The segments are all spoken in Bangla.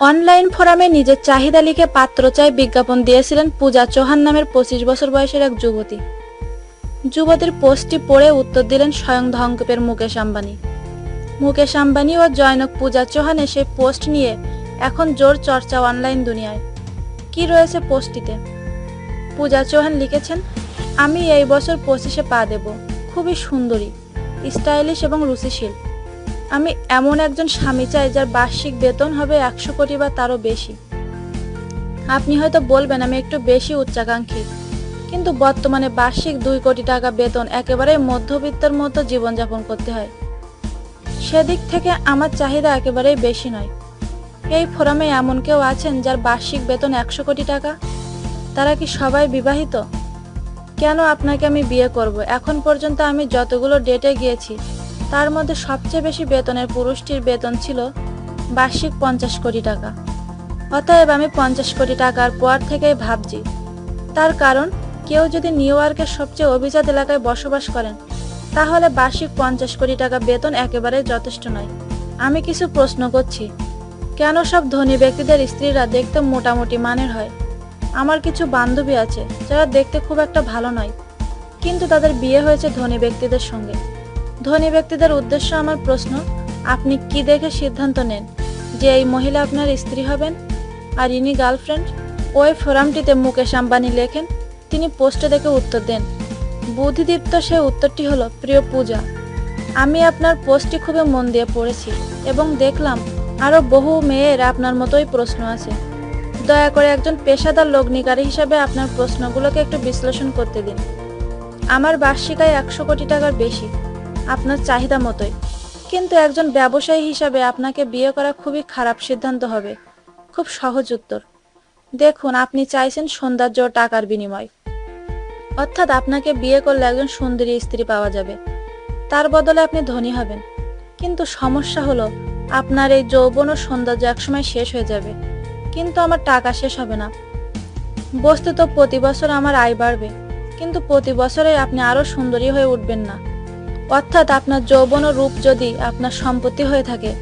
অনলাইন ফোরামে নিজের চাহিদা লিখে পাত্র চাই বিজ্ঞাপন দিয়েছিলেন পূজা চৌহান নামের পঁচিশ বছর বয়সের এক যুবতী। যুবতীর পোস্টটি পড়ে উত্তর দিলেন স্বয়ং ধঙ্কপের মুকেশ আম্বানি। মুকেশ আম্বানি ও জয়নক পূজা চৌহানের সেই পোস্ট নিয়ে এখন জোর চর্চা অনলাইন দুনিয়ায়। কি রয়েছে পোস্টটিতে? পূজা চৌহান লিখেছেন আমি এই বছর পঁচিশে পা দেব। খুবই সুন্দরী, স্টাইলিশ এবং রুচিশীল। আমি এমন একজন স্বামী চাই যার বার্ষিক বেতন হবে একশো কোটি বা তারও বেশি। আপনি হয়তো বলবেন, আমি একটু বেশি উচ্চাকাঙ্ক্ষী। কিন্তু বর্তমানে বার্ষিক দুই কোটি টাকা বেতন একেবারে মধ্যবিত্তের মতো জীবনযাপন করতে হয়। সেদিক থেকে আমার চাহিদা একেবারেই বেশি নয়। এই ফোরামে এমন কেউ আছেন যার বার্ষিক বেতন একশো কোটি টাকা? তারা কি সবাই বিবাহিত? কেন আপনাকে আমি বিয়ে করব? এখন পর্যন্ত আমি যতগুলো ডেটে গিয়েছি, তার মধ্যে সবচেয়ে বেশি বেতনের পুরুষটির বেতন ছিল বার্ষিক পঞ্চাশ কোটি টাকা। অতএব আমি পঞ্চাশ কোটি টাকার পর থেকেই ভাবছি, তার কারণ কেউ যদি নিউ ইয়র্কের সবচেয়ে অভিজাত এলাকায় বসবাস করেন, তাহলে বার্ষিক পঞ্চাশ কোটি টাকা বেতন একেবারে যথেষ্ট নয়। আমি কিছু প্রশ্ন করছি, কেন সব ধনী ব্যক্তিদের স্ত্রীরা দেখতে মোটামুটি মানের হয়? আমার কিছু বান্ধবী আছে, যারা দেখতে খুব একটা ভালো নয়। কিন্তু তাদের বিয়ে হয়েছে ধনী ব্যক্তিদের সঙ্গে। ধনী ব্যক্তিদের উদ্দেশ্য আমার প্রশ্ন, আপনি কি দেখে সিদ্ধান্ত নেন যে এই মহিলা আপনার স্ত্রী হবেন? আর ইনি গার্লফ্রেন্ড? ওই ফোরামটিতে মুকেশ আম্বানি লেখেন, তিনি পোস্টে দেখে উত্তর দেন, বুদ্ধিদীপ্ত সে উত্তরটি হলো প্রিয় পূজা। আমি আপনার পোস্টটি খুবই মন দিয়ে পড়েছি এবং দেখলাম আরও বহু মেয়ের আপনার মতোই প্রশ্ন আছে। দয়া করে একজন পেশাদার লগ্নিকারী হিসাবে আপনার প্রশ্নগুলোকে একটু বিশ্লেষণ করতে দিন। আমার বার্ষিক আয় একশো কোটি টাকার বেশি, আপনার চাহিদা মতোই। কিন্তু একজন ব্যবসায়ী হিসাবে আপনাকে বিয়ে করা খুবই খারাপ সিদ্ধান্ত হবে। খুব সহজ উত্তর। দেখুন, আপনি চাইছেন সৌন্দর্য টাকার বিনিময়। অর্থাৎ আপনাকে বিয়ে করলে একজন সুন্দরী স্ত্রী পাওয়া যাবে। তার বদলে আপনি ধনী হবেন। কিন্তু সমস্যা হলো, আপনার এই যৌবন ও সৌন্দর্য একসময় শেষ হয়ে যাবে। কিন্তু আমার টাকা শেষ হবে না। বস্তুত প্রতি বছর আমার আয় বাড়বে, কিন্তু প্রতি বছরে আপনি আরও সুন্দরী হয়ে উঠবেন না। অর্থাৎ আপনার যৌবন রূপ যদি আপনার সম্পত্তি হয়ে থাকে,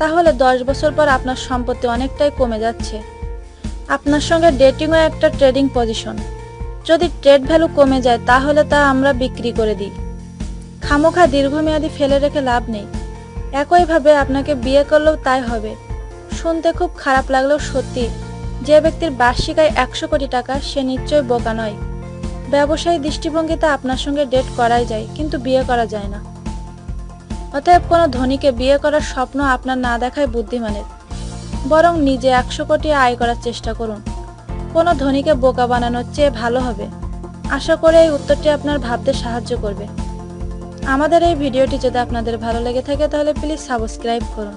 তাহলে দশ বছর পর আপনার সম্পত্তি অনেকটাই কমে যাচ্ছে। আপনার সঙ্গে ডেটিংও একটা ট্রেডিং পজিশন যদি ট্রেড ভ্যালু কমে যায়, তাহলে তা আমরা বিক্রি করে দিই। খামোখা দীর্ঘমেয়াদী ফেলে রেখে লাভ নেই। একইভাবে আপনাকে বিয়ে করলেও তাই হবে। শুনতে খুব খারাপ লাগলেও সত্যি। যে ব্যক্তির বার্ষিক আয় একশো কোটি টাকা, সে নিশ্চয়ই বোকা নয়। ব্যবসায়ী দৃষ্টিভঙ্গিতে আপনার সঙ্গে ডেট করাই যায়, কিন্তু বিয়ে করা যায় না। অতএব কোনো ধনীকে বিয়ে করার স্বপ্ন আপনার না দেখায় বুদ্ধিমানের। বরং নিজে একশো কোটি আয় করার চেষ্টা করুন। কোনো ধনীকে বোকা বানানোর চেয়ে ভালো হবে। আশা করে এই উত্তরটি আপনার ভাবতে সাহায্য করবে। আমাদের এই ভিডিওটি যদি আপনাদের ভালো লেগে থাকে, তাহলে প্লিজ সাবস্ক্রাইব করুন।